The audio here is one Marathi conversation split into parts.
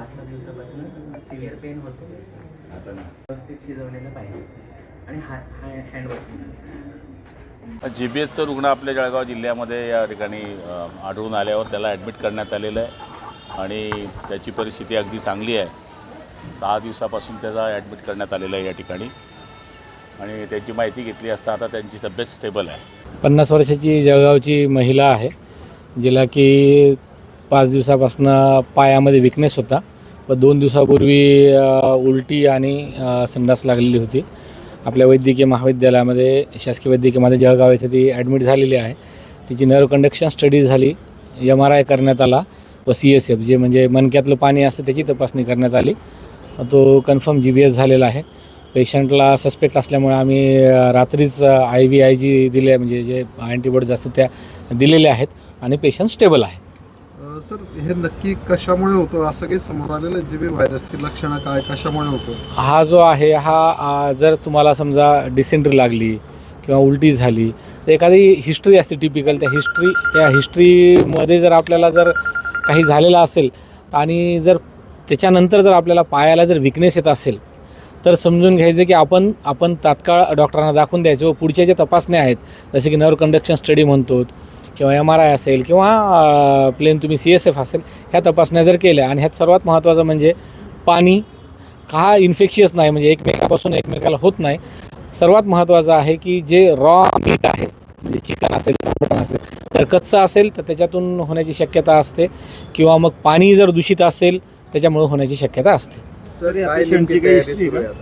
पाच सहा दिवसापासून सिव्हिअर पेन होतो. आता व्यवस्थित शिजवलेलं पाहिजे. आणि हा हँड वॉशिंग जी बी एचचं रुग्ण आपल्या जळगाव जिल्ह्यामध्ये या ठिकाणी आढळून आल्यावर त्याला ॲडमिट करण्यात आलेलं आहे. आणि त्याची परिस्थिती अगदी चांगली आहे. सहा दिवसापासून त्याचा ॲडमिट करण्यात आलेलं आहे या ठिकाणी. आणि त्यांची माहिती घेतली असता आता त्यांची तब्येत स्टेबल आहे. पन्नास वर्षाची जळगावची महिला आहे जिला की पाच दिवसापासून पायामध्ये विकनेस होता. पण दोन दिवसापूर्वी उलटी आणि संडास लागलेली होती. आपल्या वैद्यकीय महाविद्यालयामध्ये शासकीय वैद्यकीयमध्ये जळगाव येथे ती ॲडमिट झालेली आहे. तिची नर्व कंडक्शन स्टडी झाली. एम आर आय करण्यात आला व सी एस एफ जे म्हणजे मनक्यातलं पाणी असतं त्याची तपासणी करण्यात आली. तो कन्फर्म जी बी एस झालेला आहे. पेशंटला सस्पेक्ट असल्यामुळे आम्ही रात्रीच आय व्ही आय जी दिले म्हणजे जे अँटीबॉडीज असतात त्या दिलेल्या आहेत आणि पेशंट स्टेबल आहे. सर हे नक्की कशामुळे होतं? असं काही समोर आलेलं आहे जीबी व्हायरसची लक्षणं काय? कशामुळे होतं? हा जो आहे हा आ, जर तुम्हाला समजा डिसेंट्री लागली किंवा उलटी झाली तर एखादी हिस्ट्री असते टिपिकल त्या हिस्ट्री त्या हिस्ट्रीमध्ये जर आपल्याला जर काही झालेलं असेल आणि जर त्याच्यानंतर जर आपल्याला पायाला जर विकनेस येत असेल तर समजून घ्यायचं की आपण आपण तात्काळ डॉक्टरांना दाखवून द्यायचं व पुढच्या ज्या तपासण्या आहेत जसे की नर्व कंडक्शन स्टडी म्हणतो किंवा एम आर आय असेल किंवा प्लेन तुम्ही सी एस एफ असेल ह्या तपासण्या जर केल्या आणि ह्यात सर्वात महत्त्वाचं म्हणजे पाणी हा इन्फेक्शियस नाही म्हणजे एकमेकापासून एकमेकाला होत नाही. सर्वात महत्त्वाचं आहे की जे रॉ मीट आहे म्हणजे चिकन असेल मटण असेल तर कच्चं असेल तर त्याच्यातून होण्याची शक्यता असते. किंवा मग पाणी जर दूषित असेल त्याच्यामुळे होण्याची शक्यता असते. सर आहे आता?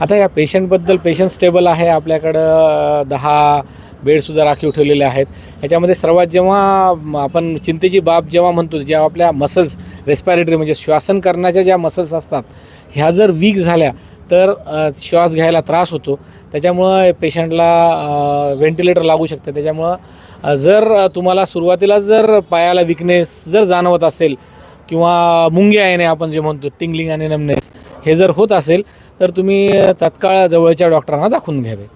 आता या पेशंटबद्दल पेशंट स्टेबल आहे आपल्याकडं दहा बेडसुद्धा राखीव ठेवलेले आहेत. ह्याच्यामध्ये सर्वात जेव्हा आपण चिंतेची बाब जेव्हा म्हणतो जेव्हा आपल्या मसल्स रेस्पायरेटरी म्हणजे श्वासन करण्याच्या ज्या मसल्स असतात ह्या जर वीक झाल्या तर श्वास घ्यायला त्रास होतो. त्याच्यामुळं पेशंटला व्हेंटिलेटर लागू शकतं. त्याच्यामुळं जर तुम्हाला सुरुवातीला जर पायाला विकनेस जर जाणवत असेल किंवा मुंग्या येणे आपण जे म्हणतो टिंगलिंग आणि नमनेस हे जर होत असेल तर तुम्ही तत्काळ जवळच्या डॉक्टरांना दाखवून घ्यावे.